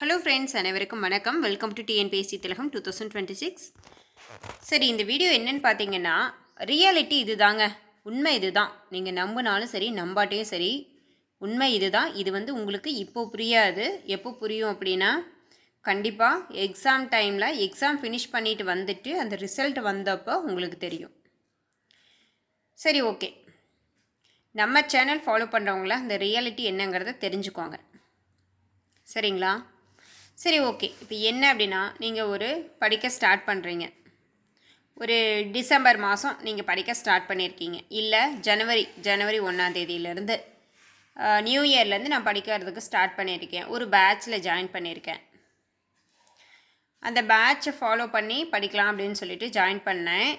Hello friends அனைவருக்கும் வணக்கம். Welcome to TNPSC Thilagam two thousand twenty six சரி இந்த வீடியோ என்னன்னு பார்த்தீங்கன்னா ரியாலிட்டி இதுதாங்க. உண்மை இதுதான். நீங்கள் நம்பினாலும் சரி நம்பாட்டையும் சரி உண்மை இதுதான். இது வந்து உங்களுக்கு இப்போ புரியாது. எப்போ புரியும் அப்படின்னா கண்டிப்பாக எக்ஸாம் டைமில் எக்ஸாம் ஃபினிஷ் பண்ணிட்டு வந்துட்டு அந்த ரிசல்ட் வந்தப்போ உங்களுக்கு தெரியும். சரி ஓகே நம்ம சேனல் ஃபாலோ பண்ணுறவங்கள அந்த ரியாலிட்டி என்னங்கிறத தெரிஞ்சுக்கோங்க. சரிங்களா? சரி ஓகே. இப்போ என்ன அப்படின்னா நீங்கள் ஒரு படிக்க ஸ்டார்ட் பண்ணுறீங்க ஒரு டிசம்பர் மாதம் நீங்கள் படிக்க ஸ்டார்ட் பண்ணியிருக்கீங்க இல்லை ஜனவரி ஜனவரி ஒன்றாம் தேதியிலேருந்து நியூ இயர்லேருந்து நான் படிக்கிறதுக்கு ஸ்டார்ட் பண்ணியிருக்கேன். ஒரு பேட்சில் ஜாயின் பண்ணியிருக்கேன். அந்த பேட்சை ஃபாலோ பண்ணி படிக்கலாம் அப்படின்னு சொல்லிட்டு ஜாயின் பண்ணேன்.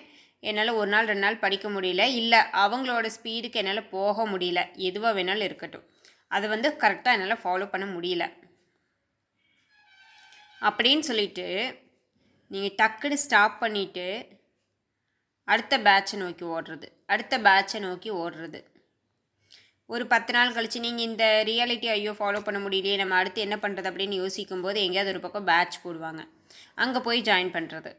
என்னால் ஒரு நாள் ரெண்டு நாள் படிக்க முடியல. இல்லை அவங்களோட ஸ்பீடுக்கு என்னால் போக முடியல. எதுவாக வேணாலும் இருக்கட்டும். அதை வந்து கரெக்டாக என்னால் ஃபாலோ பண்ண முடியல. அப்படின்னு சொல்லிட்டு நீங்கள் டக்குன்னு ஸ்டாப் பண்ணிவிட்டு அடுத்த பேட்சை நோக்கி ஓடுறது. அடுத்த பேட்சை நோக்கி ஓடுறது. ஒரு பத்து நாள் கழித்து நீங்கள் இந்த ரியாலிட்டி ஐயோ ஃபாலோ பண்ண முடியலையே நம்ம அடுத்து என்ன பண்ணுறது அப்படின்னு யோசிக்கும் போது எங்கேயாவது ஒரு பக்கம் பேட்ச் போடுவாங்க. அங்கே போய் ஜாயின் பண்ணுறது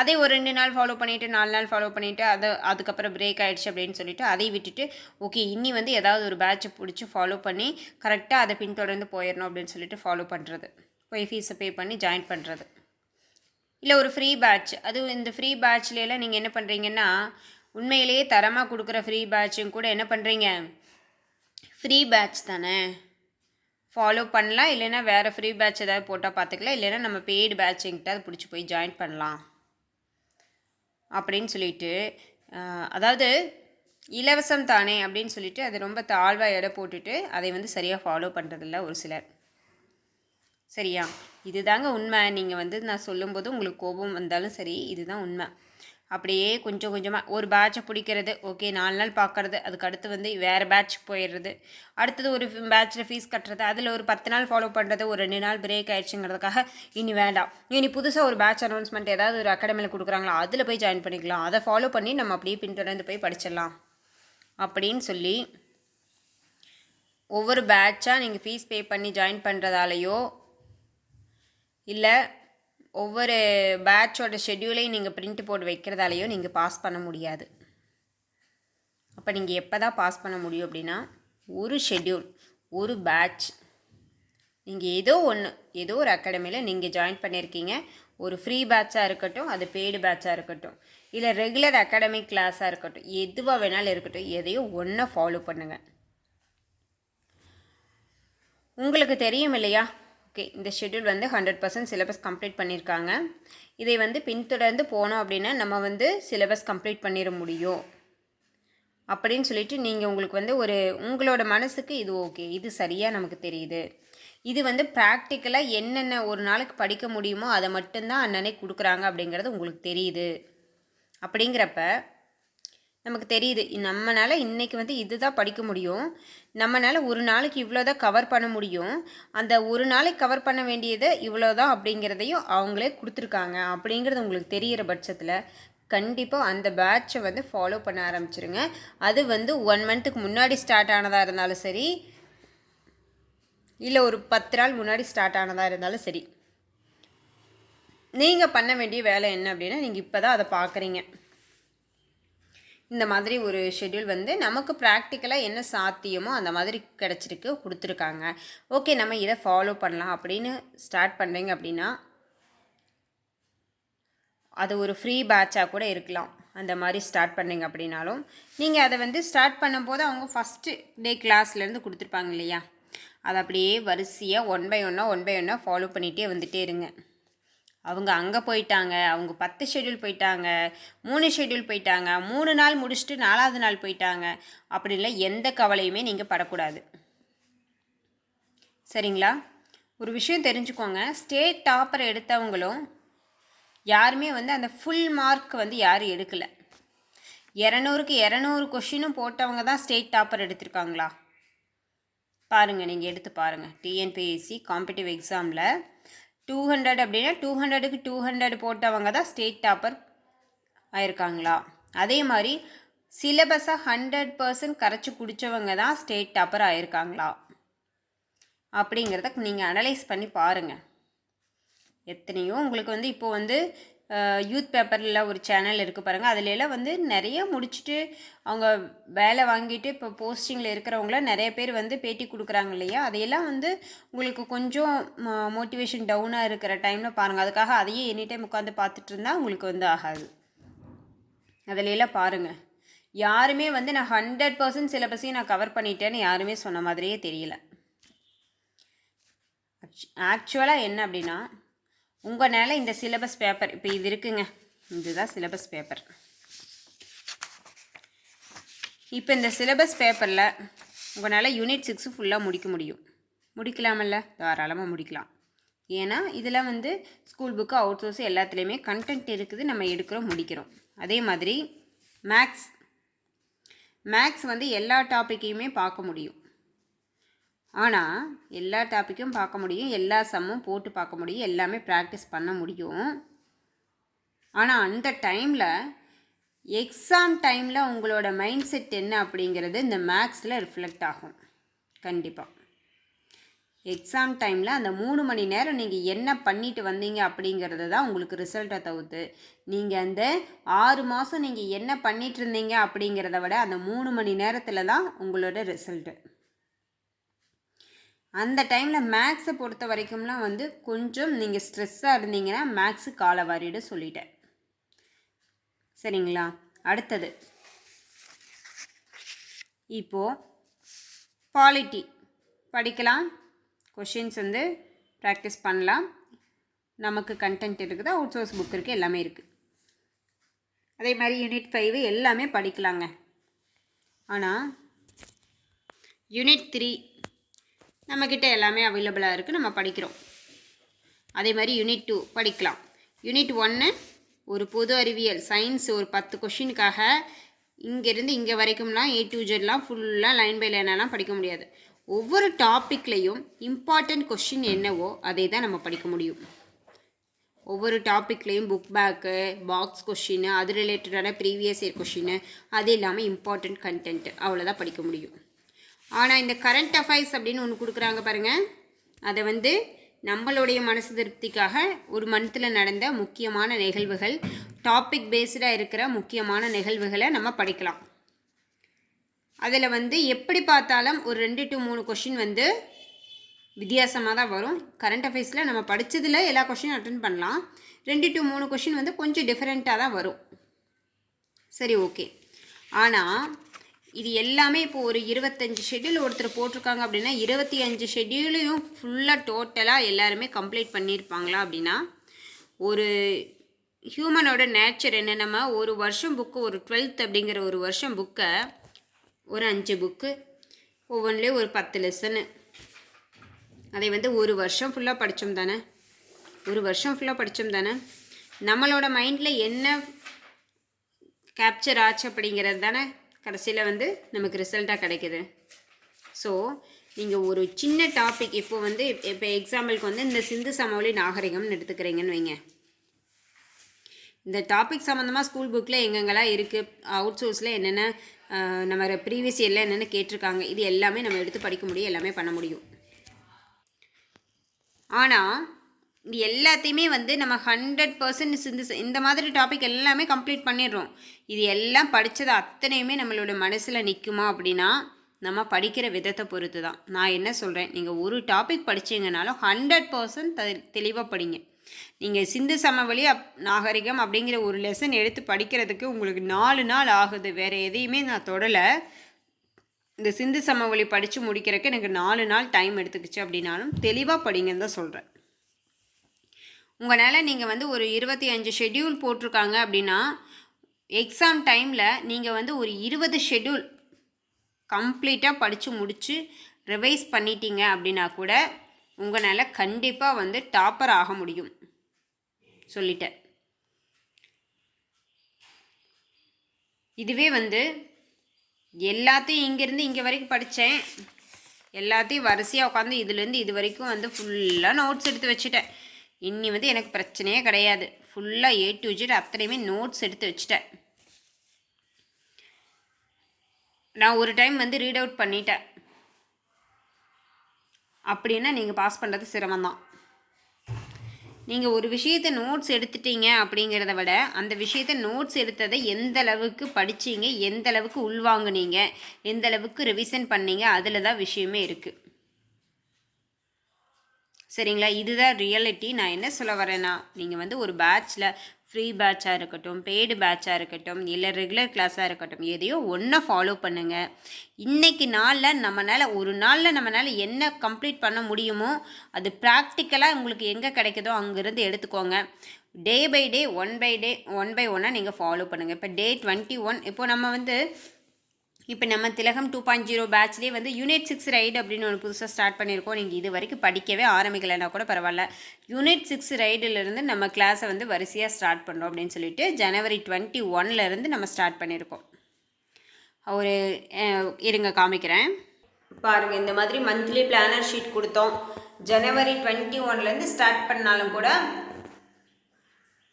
அதே ஒரு ரெண்டு நாள் ஃபாலோ பண்ணிவிட்டு நாலு நாள் ஃபாலோ பண்ணிவிட்டு அதை அதுக்கப்புறம் பிரேக் ஆகிடுச்சு அப்படின்னு சொல்லிட்டு அதை விட்டுட்டு ஓகே இன்னி வந்து ஏதாவது ஒரு பேட்சை பிடிச்சி ஃபாலோ பண்ணி கரெக்டாக அதை பின்தொடர்ந்து போயிடணும் அப்படின்னு சொல்லிட்டு ஃபாலோ பண்ணுறது போய் ஃபீஸை பே பண்ணி ஜாயின் பண்ணுறது இல்லை ஒரு ஃப்ரீ பேட்ச் அதுவும் இந்த ஃப்ரீ பேட்ச்லாம் நீங்கள் என்ன பண்ணுறீங்கன்னா உண்மையிலேயே தரமாக கொடுக்குற ஃப்ரீ பேட்சும் கூட என்ன பண்ணுறீங்க ஃப்ரீ பேட்ச் தானே. ஃபாலோ பண்ணலாம் இல்லைன்னா வேறு ஃப்ரீ பேட்ச் ஏதாவது போட்டால் பார்த்துக்கலாம் இல்லைன்னா நம்ம பெய்டு பேட்ச் எங்கிட்ட அதை பிடிச்சி போய் ஜாயின் பண்ணலாம். அப்படின்னு சொல்லிட்டு அதாவது இலவசம் தானே அப்படின்னு சொல்லிட்டு அதை ரொம்ப தாழ்வாக எடை போட்டுட்டு அதை வந்து சரியாக ஃபாலோ பண்ணுறதில்ல ஒரு சிலர். சரியா? இதுதாங்க உண்மை. நீங்கள் வந்து நான் சொல்லும்போது உங்களுக்கு கோபம் வந்தாலும் சரி இதுதான் உண்மை. அப்படியே கொஞ்சம் கொஞ்சமாக ஒரு பேட்சை பிடிக்கிறது ஓகே நாலு நாள் பார்க்குறது அதுக்கு அடுத்து வந்து வேறு பேட்சுக்கு போயிடுறது. அடுத்தது ஒரு பேட்சில் ஃபீஸ் கட்டுறது அதில் ஒரு பத்து நாள் ஃபாலோ பண்ணுறது ஒரு ரெண்டு நாள் பிரேக் ஆயிடுச்சுங்கிறதுக்காக இனி வேண்டாம். இனி புதுசாக ஒரு பேட்ச் அனௌன்ஸ்மெண்ட் ஏதாவது ஒரு அகாடமியில் கொடுக்குறாங்களா அதில் போய் ஜாயின் பண்ணிக்கலாம். அதை ஃபாலோ பண்ணி நம்ம அப்படியே பின்தொடர்ந்து போய் படிச்சிடலாம். அப்படின்னு சொல்லி ஒவ்வொரு பேட்சாக நீங்கள் ஃபீஸ் பே பண்ணி ஜாயின் பண்ணுறதாலையோ இல்லை ஒவ்வொரு பேட்சோட ஷெட்யூலையும் நீங்கள் பிரிண்ட் போட்டு வைக்கிறதாலையோ நீங்கள் பாஸ் பண்ண முடியாது. அப்போ நீங்கள் எப்போ தான் பாஸ் பண்ண முடியும் அப்படின்னா ஒரு ஷெட்யூல் ஒரு பேட்ச் நீங்கள் ஏதோ ஒன்று ஏதோ ஒரு அகாடமியில் நீங்கள் ஜாயின் பண்ணியிருக்கீங்க ஒரு ஃப்ரீ பேட்சாக இருக்கட்டும் அது பெய்டு பேட்சாக இருக்கட்டும். இல்லை ரெகுலர் அகாடமிக் கிளாஸாக இருக்கட்டும் எதுவாக வேணாலும் இருக்கட்டும் எதையோ ஒன்றை ஃபாலோ பண்ணுங்கள் உங்களுக்கு தெரியும் இல்லையா? ஓகே இந்த ஷெட்யூல் வந்து ஹண்ட்ரட் பர்சன்ட் சிலபஸ் கம்ப்ளீட் பண்ணியிருக்காங்க இதை வந்து பின்தொடர்ந்து போனோம் அப்படின்னா நம்ம வந்து சிலபஸ் கம்ப்ளீட் பண்ணிட முடியும். அப்படின்னு சொல்லிட்டு நீங்கள் உங்களுக்கு வந்து ஒரு உங்களோட மனசுக்கு இது ஓகே இது சரியாக நமக்கு தெரியுது. இது வந்து ப்ராக்டிக்கலாக என்னென்ன ஒரு நாளுக்கு படிக்க முடியுமோ அதை மட்டும்தான் அண்ணனே கொடுக்குறாங்க அப்படிங்கிறது உங்களுக்கு தெரியுது. அப்படிங்கிறப்ப நமக்கு தெரியுது. நம்மளால் இன்றைக்கி வந்து இதுதான் படிக்க முடியும். நம்மளால் ஒரு நாளைக்கு இவ்வளோ தான் கவர் பண்ண முடியும். அந்த ஒரு நாளைக்கு கவர் பண்ண வேண்டியதை இவ்வளோ தான் அப்படிங்கிறதையும் அவங்களே கொடுத்துருக்காங்க. அப்படிங்கிறது உங்களுக்கு தெரிகிற பட்சத்தில் கண்டிப்பாக அந்த பேட்சை வந்து ஃபாலோ பண்ண ஆரம்பிச்சிருங்க. அது வந்து ஒன் மந்த்துக்கு முன்னாடி ஸ்டார்ட் ஆனதாக இருந்தாலும் சரி இல்லை ஒரு பத்து நாள் முன்னாடி ஸ்டார்ட் ஆனதாக இருந்தாலும் சரி. நீங்கள் பண்ண வேண்டிய வேலை என்ன அப்படின்னா நீங்கள் இப்போ தான் அதை பார்க்குறீங்க. இந்த மாதிரி ஒரு ஷெட்யூல் வந்து நமக்கு ப்ராக்டிக்கலாக என்ன சாத்தியமோ அந்த மாதிரி கிடச்சிருக்கு கொடுத்துருக்காங்க. ஓகே நம்ம இதை ஃபாலோ பண்ணலாம். அப்படின்னு ஸ்டார்ட் பண்ணுறீங்க அப்படின்னா அது ஒரு ஃப்ரீ பேட்சாக கூட இருக்கலாம். அந்த மாதிரி ஸ்டார்ட் பண்ணிங்க அப்படின்னாலும் நீங்கள் அதை வந்து ஸ்டார்ட் பண்ணும்போது அவங்க ஃபஸ்ட்டு டே கிளாஸ்லேருந்து கொடுத்துருப்பாங்க இல்லையா? அதை அப்படியே வரிசையாக ஒன் பை ஒன்னாக ஒன் பை ஒன்னாக ஃபாலோ பண்ணிகிட்டே வந்துகிட்டே இருங்க. அவங்க அங்கே போயிட்டாங்க அவங்க பத்து ஷெட்யூல் போயிட்டாங்க மூணு ஷெட்யூல் போயிட்டாங்க மூணு நாள் முடிச்சுட்டு நாலாவது நாள் போயிட்டாங்க. அப்படின்ல எந்த கவலையுமே நீங்கள் படக்கூடாது. சரிங்களா? ஒரு விஷயம் தெரிஞ்சுக்கோங்க. ஸ்டேட் டாப்பர் எடுத்தவங்களும் யாருமே வந்து அந்த ஃபுல் மார்க் வந்து யாரும் எடுக்கலை. இரநூறுக்கு இரநூறு கொஷினும் போட்டவங்க தான் ஸ்டேட் டாப்பர் எடுத்திருக்காங்களா? பாருங்கள் நீங்கள் எடுத்து பாருங்கள் டிஎன்பிஎஸ்சி காம்படிட்டிவ் எக்ஸாமில் டூ ஹண்ட்ரட் அப்படின்னா டூ ஹண்ட்ரடுக்கு டூ ஹண்ட்ரட் போட்டவங்க தான் ஸ்டேட் டாப்பர் ஆயிருக்காங்களா? அதே மாதிரி சிலபஸை ஹண்ட்ரட் பர்சன்ட் கரைச்சி குடித்தவங்க தான் ஸ்டேட் டாப்பர் ஆயிருக்காங்களா? அப்படிங்கிறத நீங்கள் அனலைஸ் பண்ணி பாருங்கள் எத்தனையோ உங்களுக்கு வந்து இப்போ வந்து யூத் பேப்பரில் ஒரு சேனல் இருக்குது பாருங்கள் அதுல வந்து நிறைய முடிச்சுட்டு அவங்க வேலை வாங்கிட்டு இப்போ போஸ்டிங்கில் இருக்கிறவங்கள நிறைய பேர் வந்து பேட்டி கொடுக்குறாங்க இல்லையா? அதையெல்லாம் வந்து உங்களுக்கு கொஞ்சம் மோட்டிவேஷன் டவுனாக இருக்கிற டைமில் பாருங்கள் அதுக்காக அதையே எனி டைம் உட்காந்து பார்த்துட்டு இருந்தால் உங்களுக்கு வந்து ஆகாது. அதுல பாருங்கள் யாருமே வந்து நான் ஹண்ட்ரட் பர்சன்ட் சிலபஸையும் நான் கவர் பண்ணிட்டேன்னு யாருமே சொன்ன மாதிரியே தெரியல. ஆக்சுவலாக என்ன அப்படின்னா உங்களால் இந்த சிலபஸ் பேப்பர் இப்போ இது இருக்குங்க. இதுதான் சிலபஸ் பேப்பர் இப்போ இந்த சிலபஸ் பேப்பரில் உங்களால் யூனிட் சிக்ஸு ஃபுல்லாக முடிக்க முடியும். முடிக்கலாமல்ல? தாராளமாக முடிக்கலாம். ஏன்னா இதில் வந்து ஸ்கூல் புக்கு அவுட் சோர்ஸ் எல்லாத்துலேயுமே கண்டென்ட் இருக்குது. நம்ம எடுக்கிறோம் முடிக்கிறோம். அதே மாதிரி மேக்ஸ் மேக்ஸ் வந்து எல்லா டாப்பிக்கையுமே பார்க்க முடியும். ஆனால் எல்லா டாப்பிக்கும் பார்க்க முடியும் எல்லா சம்மும் போட்டு பார்க்க முடியும் எல்லாமே ப்ராக்டிஸ் பண்ண முடியும். ஆனால் அந்த டைமில் எக்ஸாம் டைமில் உங்களோட மைண்ட் செட் என்ன அப்படிங்கிறது இந்த மேக்ஸில் ரிஃப்ளெக்ட் ஆகும். கண்டிப்பாக எக்ஸாம் டைமில் அந்த மூணு மணி நேரம் நீங்கள் என்ன பண்ணிட்டு வந்தீங்க அப்படிங்கிறது தான் உங்களுக்கு ரிசல்ட்டை தவிர்த்து நீங்கள் அந்த ஆறு மாதம் நீங்கள் என்ன பண்ணிட்டு இருந்தீங்க அப்படிங்கிறத விட அந்த மூணு மணி நேரத்தில் தான் உங்களோட ரிசல்ட்டு. அந்த டைமில் மேக்ஸை பொறுத்த வரைக்கும்லாம் வந்து கொஞ்சம் நீங்கள் ஸ்ட்ரெஸ்ஸாக இருந்தீங்கன்னா மேக்ஸு காலவாரிடு சொல்லிட்டேன். சரிங்களா? அடுத்தது. இப்போது பாலிட்டி. படிக்கலாம். கொஷின்ஸ் வந்து ப்ராக்டிஸ் பண்ணலாம். நமக்கு கண்டென்ட் இருக்குது அவுட் சோர்ஸ் புக் இருக்குது எல்லாமே இருக்குது அதே மாதிரி யூனிட் ஃபைவ் எல்லாமே படிக்கலாங்க. ஆனால் யூனிட் த்ரீ நம்மக்கிட்ட எல்லாமே அவைலபிளாக இருக்குது நம்ம படிக்கிறோம். அதே மாதிரி யூனிட் டூ படிக்கலாம். யூனிட் ஒன்று ஒரு பொது அறிவியல் சயின்ஸ் ஒரு பத்து கொஷினுக்காக இங்கேருந்து இங்கே வரைக்கும்லாம் ஏ டு ஜெட்லாம் ஃபுல்லாக லைன் பை லைனெல்லாம் படிக்க முடியாது. ஒவ்வொரு டாப்பிக்லேயும் இம்பார்ட்டண்ட் கொஷின் என்னவோ அதை தான் நம்ம படிக்க முடியும். ஒவ்வொரு டாப்பிக்லேயும் புக் பேக்கு பாக்ஸ் கொஷின் அது ரிலேட்டடான ப்ரீவியஸ் இயர் கொஷின் அது இல்லாமல் இம்பார்ட்டண்ட் கண்டென்ட் அவ்வளோதான் படிக்க முடியும். ஆனால் இந்த கரண்ட் அஃபைர்ஸ் அப்படின்னு ஒன்று கொடுக்குறாங்க பாருங்கள் அதை வந்து நம்மளுடைய மனசு திருப்திக்காக ஒரு மந்த்தில் நடந்த முக்கியமான நிகழ்வுகள் டாபிக் பேஸ்டாக இருக்கிற முக்கியமான நிகழ்வுகளை நம்ம படிக்கலாம். அதில் வந்து எப்படி பார்த்தாலும் ஒரு ரெண்டு டு மூணு கொஷின் வந்து வித்தியாசமாக தான் வரும். கரண்ட் அஃபேர்ஸில் நம்ம படித்ததில் எல்லா கொஷினும் அட்டன் பண்ணலாம். ரெண்டு டு மூணு கொஷின் வந்து கொஞ்சம் டிஃப்ரெண்ட்டாக தான் வரும். சரி ஓகே ஆனால் இது எல்லாமே இப்போ ஒரு இருபத்தஞ்சி ஷெட்யூல் ஒருத்தர் போட்டிருக்காங்க அப்படின்னா இருபத்தி அஞ்சு ஷெட்யூலையும் ஃபுல்லாக டோட்டலாக எல்லாருமே கம்ப்ளீட் பண்ணியிருப்பாங்களா அப்படின்னா ஒரு ஹியூமனோட நேச்சர் என்ன? நம்ம ஒரு வருஷம் புக்கு ஒரு டுவெல்த் அப்படிங்கிற ஒரு வருஷம் புக்கை ஒரு அஞ்சு புக்கு ஒவ்வொன்றிலையும் ஒரு பத்து லெசனு அதை வந்து ஒரு வருஷம் ஃபுல்லாக படித்தோம் தானே? ஒரு வருஷம் ஃபுல்லாக படித்தோம் தானே? நம்மளோட மைண்டில் என்ன கேப்சர் ஆச்சு அப்படிங்கிறது தானே? கடைசியில் வந்து நமக்கு ரிசல்ட்டாக கிடைக்குது. ஸோ நீங்கள் ஒரு சின்ன டாபிக் இப்போ வந்து இப்போ எக்ஸாம்பிளுக்கு வந்து இந்த சிந்து சமவெளி நாகரிகம்னு எடுத்துக்கிறீங்கன்னு வைங்க. இந்த டாபிக் சம்மந்தமாக ஸ்கூல் புக்கில் எங்கெங்கெல்லாம் இருக்குது அவுட் சோர்ஸில் என்னென்ன நம்ம ப்ரீவியஸ் இயரில் என்னென்ன கேட்டிருக்காங்க இது எல்லாமே நம்ம எடுத்து படிக்க முடியும் எல்லாமே பண்ண முடியும். ஆனால் இது எல்லாத்தையுமே வந்து நம்ம ஹண்ட்ரட் பர்சன்ட் இந்த இந்த மாதிரி டாபிக் எல்லாமே கம்ப்ளீட் பண்ணிடுறோம். இது எல்லாம் படித்தது அத்தனையுமே நம்மளோட மனசில் நிற்குமா அப்படின்னா நம்ம படிக்கிற விதத்தை பொறுத்து தான் நான் என்ன சொல்கிறேன் நீங்கள் ஒரு டாபிக் படிச்சீங்கனாலும் ஹண்ட்ரட் பர்சன்ட் தெளிவாக படிங்க. நீங்கள் சிந்து சமவெளி அப் நாகரிகம் அப்படிங்கிற ஒரு லெசன் எடுத்து படிக்கிறதுக்கு உங்களுக்கு நாலு நாள் ஆகுது. வேறு எதையுமே நான் தொடலை. இந்த சிந்து சமவெளி படித்து முடிக்கிறதுக்கு எனக்கு நாலு நாள் டைம் எடுத்துக்கிச்சு அப்படின்னாலும் தெளிவாக படிங்கன்னு தான் சொல்கிறேன் உங்களால் நீங்கள் வந்து ஒரு இருபத்தி அஞ்சு ஷெட்யூல் போட்டிருக்காங்க அப்படின்னா எக்ஸாம் டைமில் நீங்கள் வந்து ஒரு இருபது ஷெட்யூல் கம்ப்ளீட்டாக படித்து முடித்து ரிவைஸ் பண்ணிட்டீங்க அப்படின்னா கூட உங்களால் கண்டிப்பாக வந்து டாப்பர் ஆக முடியும். சொல்லிட்டேன். இதுவே வந்து எல்லாத்தையும் இங்கேருந்து இங்கே வரைக்கும் படித்தேன் எல்லாத்தையும் வரிசையாக உட்காந்து இதுலேருந்து இது வரைக்கும் வந்து ஃபுல்லாக நோட்ஸ் எடுத்து வச்சுட்டேன். இன்னி வந்து எனக்கு பிரச்சனையே கிடையாது. ஃபுல்லாக ஏ டு ஜெட் அத்தனையுமே நோட்ஸ் எடுத்து வச்சுட்டேன். நான் ஒரு டைம் வந்து ரீட் அவுட் பண்ணிட்டேன். அப்படின்னா நீங்கள் பாஸ் பண்ணுறது சிரமம்தான். நீங்கள் ஒரு விஷயத்தை நோட்ஸ் எடுத்துட்டீங்க அப்படிங்கிறத விட அந்த விஷயத்தை நோட்ஸ் எடுத்ததை எந்த அளவுக்கு படிச்சீங்க எந்த அளவுக்கு உள்வாங்குனீங்க எந்த அளவுக்கு ரிவிசன் பண்ணீங்க அதில் தான் விஷயமே இருக்குது சரிங்களா? இதுதான் ரியாலிட்டி நான் என்ன சொல்ல வரேன்னா நீங்கள் வந்து ஒரு பேட்ச்சில் ஃப்ரீ பேட்சாக இருக்கட்டும் பெய்டு பேட்சாக இருக்கட்டும் இல்லை ரெகுலர் கிளாஸாக இருக்கட்டும் எதையோ ஒன்றை ஃபாலோ பண்ணுங்கள் இன்றைக்கி நாளில் நம்மளால் ஒரு நாளில் நம்மளால் என்ன கம்ப்ளீட் பண்ண முடியுமோ அது ப்ராக்டிக்கலாக உங்களுக்கு எங்கே கிடைக்குதோ அங்கேருந்து எடுத்துக்கோங்க. Day by day one by day one by ஒன்னாக நீங்கள் ஃபாலோ பண்ணுங்கள் இப்போ டே டுவெண்ட்டி ஒன் இப்போ நம்ம வந்து இப்போ நம்ம திலகம் டூ பாயிண்ட் ஜீரோ பேட்ச்லேயே வந்து யூனிட் சிக்ஸ் ரைடு அப்படின்னு ஒன்று புதுசாக ஸ்டார்ட் பண்ணியிருக்கோம் நீங்கள் இது வரைக்கும் படிக்கவே ஆரம்பிக்கலைன்னா கூட பரவாயில்ல. யூனிட் சிக்ஸ் ரைடிலிருந்து நம்ம கிளாஸை வந்து வரிசையாக ஸ்டார்ட் பண்ணுறோம் அப்படின்னு சொல்லிட்டு ஜனவரி டுவெண்ட்டி ஒன்லேருந்து நம்ம ஸ்டார்ட் பண்ணியிருக்கோம் ஒரு இருங்க காமிக்கிறேன். பாருங்கள் இந்த மாதிரி மந்த்லி பிளானர் ஷீட் கொடுத்தோம். ஜனவரி டுவெண்ட்டி ஒன்லேருந்து ஸ்டார்ட் பண்ணாலும் கூட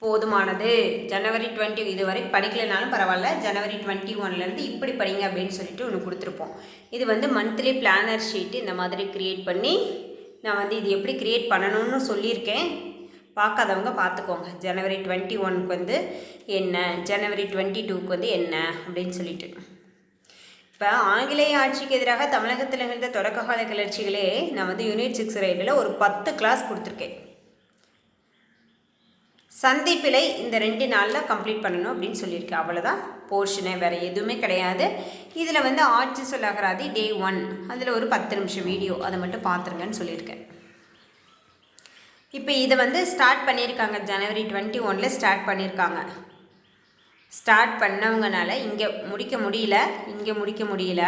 போதுமானது. ஜனவரி டுவெண்ட்டி இது படிக்கலைனாலும் பரவாயில்ல. ஜனவரி டுவெண்ட்டி ஒன்லேருந்து இப்படி படிங்க அப்படின்னு சொல்லிட்டு ஒன்று கொடுத்துருப்போம். இது வந்து மந்த்லி பிளானர் ஷீட் இந்த மாதிரி க்ரியேட் பண்ணி நான் வந்து இது எப்படி க்ரியேட் பண்ணணும்னு சொல்லியிருக்கேன். பார்க்காதவங்க பார்த்துக்கோங்க. ஜனவரி டுவெண்ட்டி ஒனுக்கு வந்து என்ன? ஜனவரி டுவெண்ட்டி டூக்கு வந்து என்ன? அப்படின்னு சொல்லிட்டு. இப்போ ஆங்கிலேய ஆட்சிக்கு எதிராக தமிழகத்தில் நிகழ்ந்த தொடக்ககால கிளர்ச்சிகளே நான் வந்து யூனிட் சிக்ஸ் ரைடில் ஒரு பத்து கிளாஸ் கொடுத்துருக்கேன். சந்திப்பிலை இந்த ரெண்டு நாளில் கம்ப்ளீட் பண்ணணும் அப்படின்னு சொல்லியிருக்கேன் அவ்வளோதான் போர்ஷனே வேறு எதுவுமே கிடையாது. இதில் வந்து ஆட்சி சொல்லாகராதி டே ஒன் அதில் ஒரு பத்து நிமிஷம் வீடியோ அதை மட்டும் பார்த்துருங்கன்னு சொல்லியிருக்கேன் இப்போ இதை வந்து ஸ்டார்ட் பண்ணியிருக்காங்க. ஜனவரி டுவெண்ட்டி ஒனில் ஸ்டார்ட் பண்ணியிருக்காங்க. ஸ்டார்ட் பண்ணவங்கனால இங்கே முடிக்க முடியல. இங்கே முடிக்க முடியல.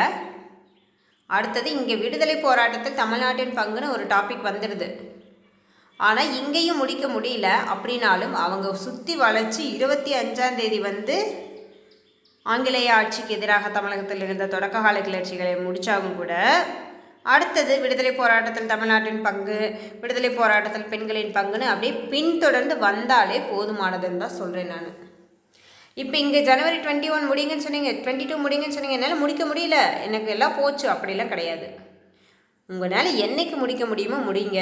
அடுத்தது இங்கே விடுதலை போராட்டத்தில் தமிழ்நாட்டின் பங்குன்னு ஒரு டாபிக் வந்துடுது ஆனால் இங்கேயும் முடிக்க முடியல. அப்படின்னாலும் அவங்க சுற்றி வளைச்சி இருபத்தி அஞ்சாம் தேதி வந்து ஆங்கிலேய ஆட்சிக்கு எதிராக தமிழகத்தில் இருந்த தொடக்க கால கிளர்ச்சிகளை முடித்தாலும் கூட அடுத்தது விடுதலை போராட்டத்தில் தமிழ்நாட்டின் பங்கு விடுதலை போராட்டத்தில் பெண்களின் பங்குன்னு அப்படியே பின்தொடர்ந்து வந்தாலே போதுமானதுன்னு தான் சொல்கிறேன் நான். இப்போ இங்கே ஜனவரி டுவெண்ட்டி ஒன் முடியுங்கன்னு சொன்னீங்க டுவெண்ட்டி டூ முடியுங்கன்னு சொன்னீங்க என்னால் முடிக்க முடியல. எனக்கு எல்லாம் போச்சு அப்படிலாம் கிடையாது. உங்களால் என்னைக்கு முடிக்க முடியுமோ முடிங்க.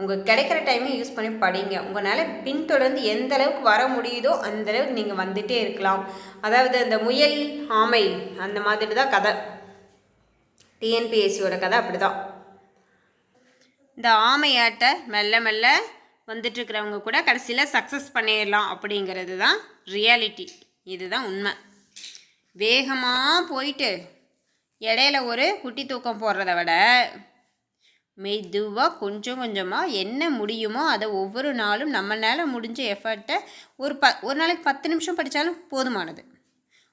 உங்கள் கிடைக்கிற டைமை யூஸ் பண்ணி படிங்க. உங்களால் பின்தொடர்ந்து எந்த அளவுக்கு வர முடியுதோ அந்த அளவுக்கு நீங்கள் வந்துட்டே இருக்கலாம். அதாவது அந்த முயல் ஆமை அந்த மாதிரி தான் கதை. டிஎன்பிஎஸ்சியோட கதை அப்படி தான் இந்த ஆமையாட்ட மெல்ல மெல்ல வந்துட்டுருக்கிறவங்க கூட கடைசியில் சக்ஸஸ் பண்ணிடலாம் அப்படிங்கிறது தான் ரியாலிட்டி இதுதான் உண்மை. வேகமாக போயிட்டு இடையில ஒரு குட்டி தூக்கம் போடுறத விட மெதுவாக கொஞ்சம் கொஞ்சமாக என்ன முடியுமோ அதை ஒவ்வொரு நாளும் நம்மளால் முடிஞ்ச எஃபர்ட்டை ஒரு ப ஒரு நாளைக்கு பத்து நிமிஷம் படித்தாலும் போதுமானது.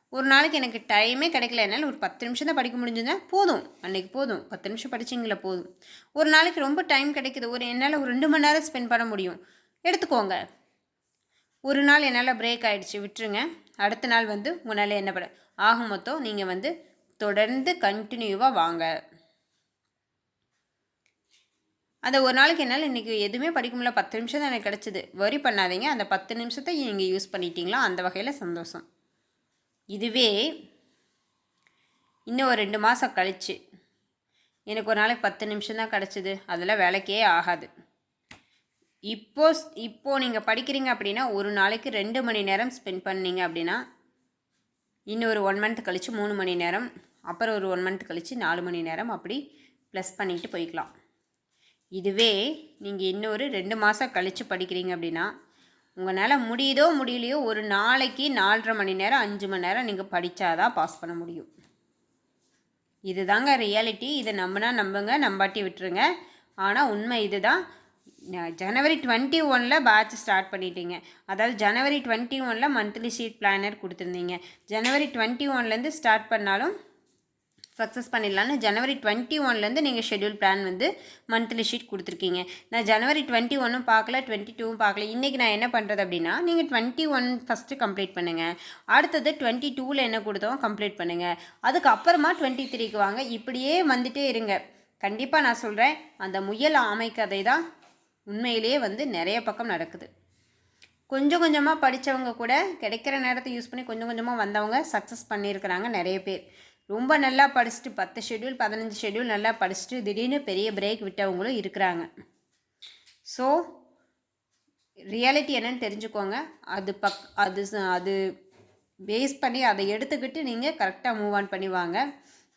ஒரு நாளைக்கு எனக்கு டைமே கிடைக்கல என்னால் ஒரு பத்து நிமிஷம் தான் படிக்க முடிஞ்சதுன்னா போதும். அன்றைக்கி போதும். பத்து நிமிஷம் படிச்சிங்களா போதும். ஒரு நாளைக்கு ரொம்ப டைம் கிடைக்குது. ஒரு என்னால் ஒரு ரெண்டு மணி நேரம் ஸ்பெண்ட் பண்ண முடியும். எடுத்துக்கோங்க. ஒரு நாள் என்னால் பிரேக் ஆகிடுச்சு விட்டுருங்க. அடுத்த நாள் வந்து உங்களால் என்ன பண்ண ஆக மொத்தம் நீங்கள் வந்து தொடர்ந்து கண்டினியூவாக வாங்க. அந்த ஒரு நாளைக்கு என்னால் இன்றைக்கி எதுவுமே படிக்க முடியல. பத்து நிமிஷம் தான் எனக்கு கிடச்சிது. வரி பண்ணாதீங்க. அந்த பத்து நிமிஷத்தை நீங்கள் யூஸ் பண்ணிட்டீங்களா? அந்த வகையில் சந்தோஷம். இதுவே இன்னும் ஒரு ரெண்டு மாதம் கழிச்சு எனக்கு ஒரு நாளைக்கு பத்து நிமிஷம் தான் கிடச்சிது. அதெல்லாம் வேலைக்கே ஆகாது. இப்போ இப்போது நீங்கள் படிக்கிறீங்க அப்படின்னா ஒரு நாளைக்கு ரெண்டு மணி நேரம் ஸ்பெண்ட் பண்ணீங்க அப்படின்னா இன்னும் ஒரு ஒன் மந்த் கழித்து மூணு மணி நேரம் அப்புறம் ஒரு ஒன் மந்த் கழித்து நாலு மணி நேரம் அப்படி ப்ளஸ் பண்ணிட்டு போய்க்கலாம். இதுவே நீங்கள் இன்னொரு ரெண்டு மாதம் கழித்து படிக்கிறீங்க அப்படின்னா உங்களால் முடியுதோ முடியலையோ ஒரு நாளைக்கு நாலரை மணி நேரம் அஞ்சு மணி நேரம் நீங்கள் படித்தாதான் பாஸ் பண்ண முடியும். இதுதாங்க ரியாலிட்டி இதை நம்பினா நம்புங்க நம்பாட்டி விட்டுருங்க. ஆனால் உண்மை இதுதான். தான் ஜனவரி டுவெண்ட்டி ஒனில் பேட்ச் ஸ்டார்ட் பண்ணிட்டீங்க. அதாவது ஜனவரி டுவெண்ட்டி ஒனில் மந்த்லி ஷீட் பிளானர் கொடுத்துருந்தீங்க. ஜனவரி டுவெண்ட்டி ஒன்லேருந்து ஸ்டார்ட் பண்ணாலும் சக்ஸஸ் பண்ணிடலான்னு ஜனவரி டுவெண்ட்டி ஒன்லேருந்து நீங்கள் ஷெட்யூல் பிளான் வந்து மந்த்லி ஷீட் கொடுத்துருக்கீங்க. நான் ஜனவரி டுவெண்ட்டி ஒன்னும் பார்க்கல டுவெண்ட்டி டூவும் பார்க்கல. இன்றைக்கி நான் என்ன பண்ணுறது அப்படின்னா நீங்கள் டுவெண்ட்டி ஒன் ஃபஸ்ட்டு கம்ப்ளீட் பண்ணுங்கள் அடுத்தது டுவெண்ட்டி டூவில் என்ன கொடுத்தோம் கம்ப்ளீட் பண்ணுங்கள் அதுக்கப்புறமா டுவெண்ட்டி த்ரீக்கு வாங்க. இப்படியே வந்துட்டே இருங்க. கண்டிப்பாக நான் சொல்கிறேன் அந்த முயல் ஆமை கதை தான் உண்மையிலேயே வந்து நிறைய பக்கம் நடக்குது. கொஞ்சம் கொஞ்சமாக படித்தவங்க கூட கிடைக்கிற நேரத்தை யூஸ் பண்ணி கொஞ்சம் கொஞ்சமாக வந்தவங்க சக்ஸஸ் பண்ணியிருக்கிறாங்க நிறைய பேர். ரொம்ப நல்லா படிச்சுட்டு பத்து ஷெட்யூல் பதினஞ்சு ஷெட்யூல் நல்லா படிச்சுட்டு திடீர்னு பெரிய பிரேக் விட்டவங்களும் இருக்கிறாங்க. ஸோ ரியாலிட்டி என்னன்னு தெரிஞ்சுக்கோங்க. அது பக் அது ச- அது பேஸ் பண்ணி அதை எடுத்துக்கிட்டு நீங்கள் கரெக்டாக மூவ் ஆன் பண்ணிவாங்க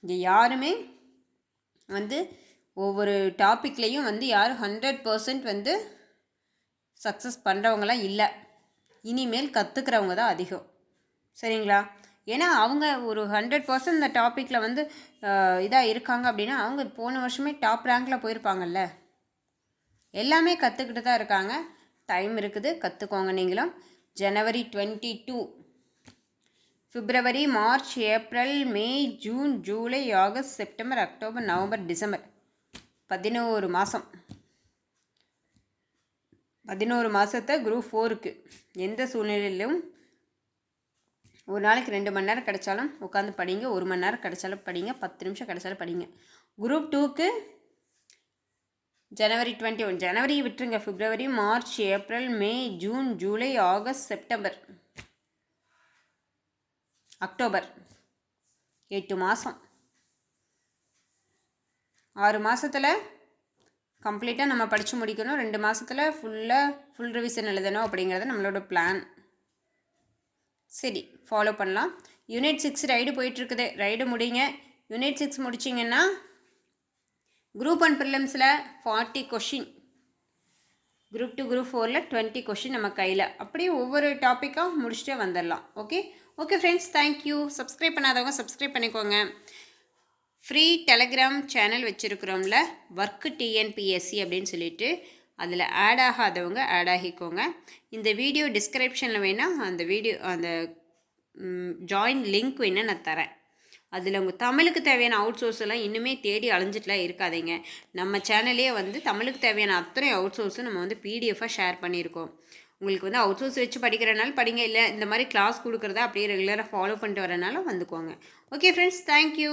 இங்கே யாருமே வந்து ஒவ்வொரு டாப்பிக்லேயும் வந்து யாரும் ஹண்ட்ரட் பர்சன்ட் வந்து சக்ஸஸ் பண்ணுறவங்களாம் இல்லை. இனிமேல் கற்றுக்கிறவங்க தான் அதிகம். சரிங்களா? ஏன்னா அவங்க ஒரு ஹண்ட்ரட் பர்சன்ட் இந்த டாப்பிக்கில் வந்து இதாக இருக்காங்க அப்படின்னா அவங்க போன வருஷமே டாப் ரேங்கில் போயிருப்பாங்கல்ல. எல்லாமே கற்றுக்கிட்டு தான் இருக்காங்க. டைம் இருக்குது கற்றுக்கோங்க நீங்களும். ஜனவரி டுவெண்ட்டி டூ பிப்ரவரி மார்ச் ஏப்ரல் மே ஜூன் ஜூலை ஆகஸ்ட் செப்டம்பர் அக்டோபர் நவம்பர் டிசம்பர் பதினோரு மாதம் பதினோரு மாதத்தை குரூப் ஃபோருக்கு எந்த சூழ்நிலையிலும் ஒரு நாளைக்கு ரெண்டு மணி நேரம் கிடைச்சாலும் உட்காந்து படிங்க. ஒரு மணி நேரம் கிடைச்சாலும் படிங்க. பத்து நிமிஷம் கிடைச்சாலும் படிங்க. குரூப் டூக்கு ஜனவரி டுவெண்ட்டி ஒன் ஜனவரி விட்டுருங்க. ஃபிப்ரவரி மார்ச் ஏப்ரல் மே ஜூன் ஜூலை ஆகஸ்ட் செப்டம்பர் அக்டோபர் எட்டு மாதம் ஆறு மாதத்தில் கம்ப்ளீட்டாக நம்ம படித்து முடிக்கணும். ரெண்டு மாதத்தில் ஃபுல்லாக ஃபுல் ரிவிஷன் எழுதணும் அப்படிங்கிறது நம்மளோட பிளான் சரி ஃபாலோ பண்ணலாம். யூனிட் சிக்ஸ் ரைடு போயிட்டுருக்குது. ரைடு முடிங்க. யூனிட் சிக்ஸ் முடிச்சிங்கன்னா group one ப்ரிலிம்ஸில் forty question group two group ஃபோரில் டுவெண்ட்டி கொஷின் நம்ம கையில். அப்படியே ஒவ்வொரு டாப்பிக்காக முடிச்சுட்டே வந்துடலாம். Okay okay friends thank you subscribe பண்ணாதவங்க சப்ஸ்கிரைப் பண்ணிக்கோங்க. ஃப்ரீ டெலகிராம் சேனல் வச்சுருக்குறோம்ல ஒர்க்கு டிஎன்பிஎஸ்சி அப்படின்னு சொல்லிட்டு அதில் ஆட் ஆகாதவங்க ஆட் ஆகிக்கோங்க. இந்த வீடியோ டிஸ்கிரிப்ஷனில் வேணால் அந்த வீடியோ அந்த ஜாயின் லிங்க் வேணால் நான் தரேன். அதில் உங்கள் தமிழுக்கு தேவையான அவுட் சோர்ஸ் எல்லாம் இன்னுமே தேடி அழிஞ்சிட்டுலாம் இருக்காதீங்க. நம்ம சேனல்லையே வந்து தமிழுக்கு தேவையான அத்தனை அவுட் சோர்ஸும் நம்ம வந்து பிடிஎஃபாக ஷேர் பண்ணியிருக்கோம். உங்களுக்கு வந்து அவுட் சோர்ஸ் வச்சு படிக்கிறனால படிங்க இல்லை இந்த மாதிரி கிளாஸ் கொடுக்குறத அப்படியே ரெகுலராக ஃபாலோ பண்ணிட்டு வரனால வந்துக்கோங்க. Okay friends thank you